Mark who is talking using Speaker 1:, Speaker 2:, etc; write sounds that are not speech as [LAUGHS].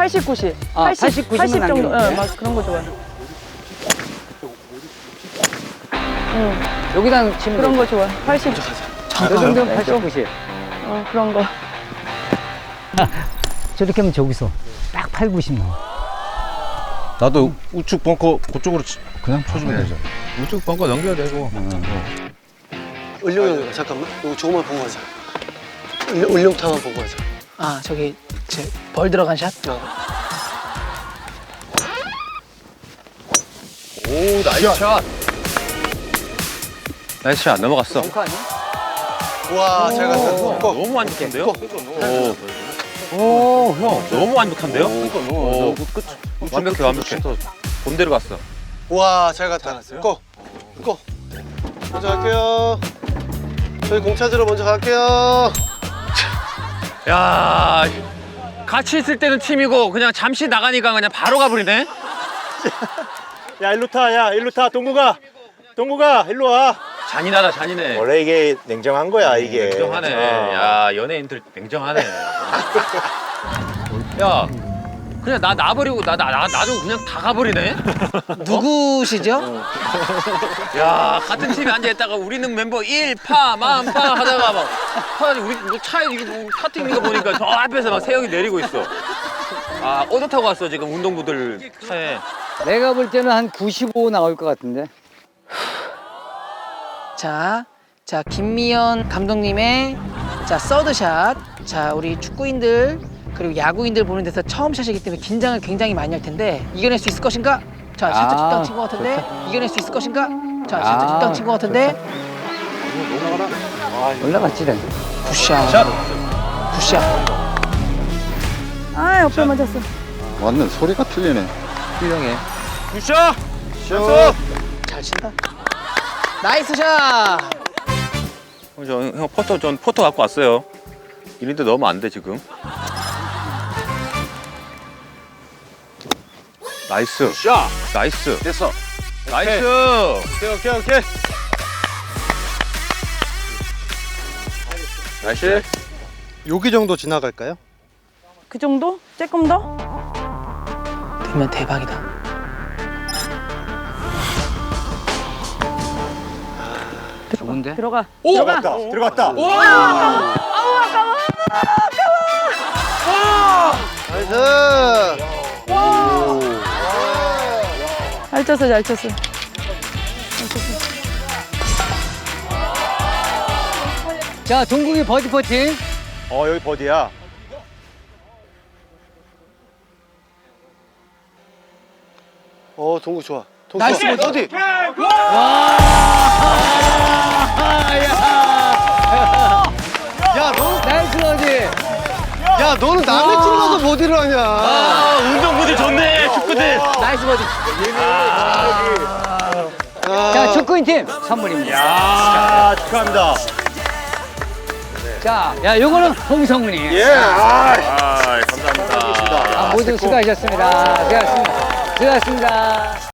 Speaker 1: 80, 90.
Speaker 2: 아, 80, 90은
Speaker 1: 80 정도. 예, 맞아. 그런 거 좋아해. 응,
Speaker 2: 여기다 치면
Speaker 1: 그런
Speaker 2: 돼.
Speaker 1: 거 좋아해. 80.
Speaker 2: 이 정도면 80, 90.
Speaker 1: 어, 그런 거. [LAUGHS]
Speaker 2: 저렇게 하면 저기서 딱 8, 90 나와.
Speaker 3: 나도 우측 벙커 그쪽으로 치- 그냥 쳐주면 되죠.
Speaker 4: 우측 벙커 넘겨야 되고.
Speaker 5: 을룡 잠깐만. 이거 조금만 보고 가자. 을룡, 을룡 타만 보고 가자.
Speaker 6: 아 저기 제벌 들어간 샷?
Speaker 4: 오, 나이스 샷. 나이스 샷 넘어갔어.
Speaker 5: 와, 잘 갔다. 고.
Speaker 4: 너무 완벽한데요? 오, 오, 형 너무 완벽한데요? 오, 끝. 완벽해, 완벽해. 본대로 갔어.
Speaker 5: 와, 잘 갔다. 고. 고. 먼저 갈게요. 저희 공 찾으러 먼저 갈게요.
Speaker 4: 야, 같이 있을 때는 팀이고 그냥 잠시 나가니까 그냥 바로 가버리네.
Speaker 7: 야 일로 타, 야 일로 타, 동구가, 동구가 일로 와.
Speaker 4: 잔인하다, 잔인해.
Speaker 7: 원래 이게 냉정한 거야 이게.
Speaker 4: 냉정하네.
Speaker 7: 어.
Speaker 4: 야, 연예인들 냉정하네. [LAUGHS] 야, 그냥 나 놔버리고 나, 나, 나, 나도 그냥 다 가버리네. [LAUGHS]
Speaker 6: 누구시죠?
Speaker 4: 야, 같은 팀에 앉아있다가 우리는 멤버 1, 파, 만, 파 하다가 막, 파, 우리 뭐 차에 이게 뭐거 보니까 저 앞에서 막 세영이 내리고 있어. 아, 오토 타고 왔어, 지금 운동부들 차에.
Speaker 2: 내가 볼 때는 한 95 나올 것 같은데.
Speaker 6: 자, 자 김미연 감독님의 자 서드샷. 자 우리 축구인들 그리고 야구인들 보는 데서 처음 샷이기 때문에 긴장을 굉장히 많이 할 텐데 이겨낼 수 있을 것인가? 자
Speaker 2: 아,
Speaker 6: 적당 친것 같은데
Speaker 2: 좋다.
Speaker 6: 이겨낼 수 있을 것인가? 자 살짝
Speaker 2: 아,
Speaker 6: 적당 친것 같은데
Speaker 2: 올라갔지, 래
Speaker 6: 굿샷. 굿샷.
Speaker 1: 아, 옆에 맞았어.
Speaker 3: 완전 소리가 틀리네.
Speaker 2: 훌륭해.
Speaker 7: 굿샷.
Speaker 6: 잘 친다. 나이스 샷.
Speaker 4: 어, 저, 형 포토 전 포토 갖고 왔어요. 이런데 넣으면 안 돼 지금. 나이스.
Speaker 7: 샷.
Speaker 4: 나이스.
Speaker 3: 됐어.
Speaker 4: 나이스.
Speaker 7: 오케이 오케이 오케이.
Speaker 4: 나이스.
Speaker 5: 여기 정도 지나갈까요?
Speaker 1: 그 정도? 조금 더?
Speaker 6: 되면 대박이다.
Speaker 2: 좋은데?
Speaker 1: 들어가.
Speaker 7: 들어갔다. 들어갔다.
Speaker 5: 나
Speaker 1: 잘 쳤어, 잘 쳤어.
Speaker 2: 자, 동국이 버디 퍼팅.
Speaker 7: 어 여기 버디야.
Speaker 5: 어, 동구 좋아. 동구
Speaker 6: 나이스
Speaker 5: 좋아.
Speaker 6: 버디.
Speaker 5: 어디? [LAUGHS] 야, 너,
Speaker 2: 나이스 버디.
Speaker 5: 야, 너는 남의 팀 가서 버디를 하냐?
Speaker 6: 나이스 버디.
Speaker 5: 아,
Speaker 2: 자, 축구인 팀 선물입니다.
Speaker 7: 야 축하합니다.
Speaker 2: 자, 야, 요거는 홍성훈이.
Speaker 7: 예. 아.
Speaker 4: 아 감사합니다.
Speaker 2: 아, 모두 수고하셨습니다. 수고하셨습니다. 수고하셨습니다.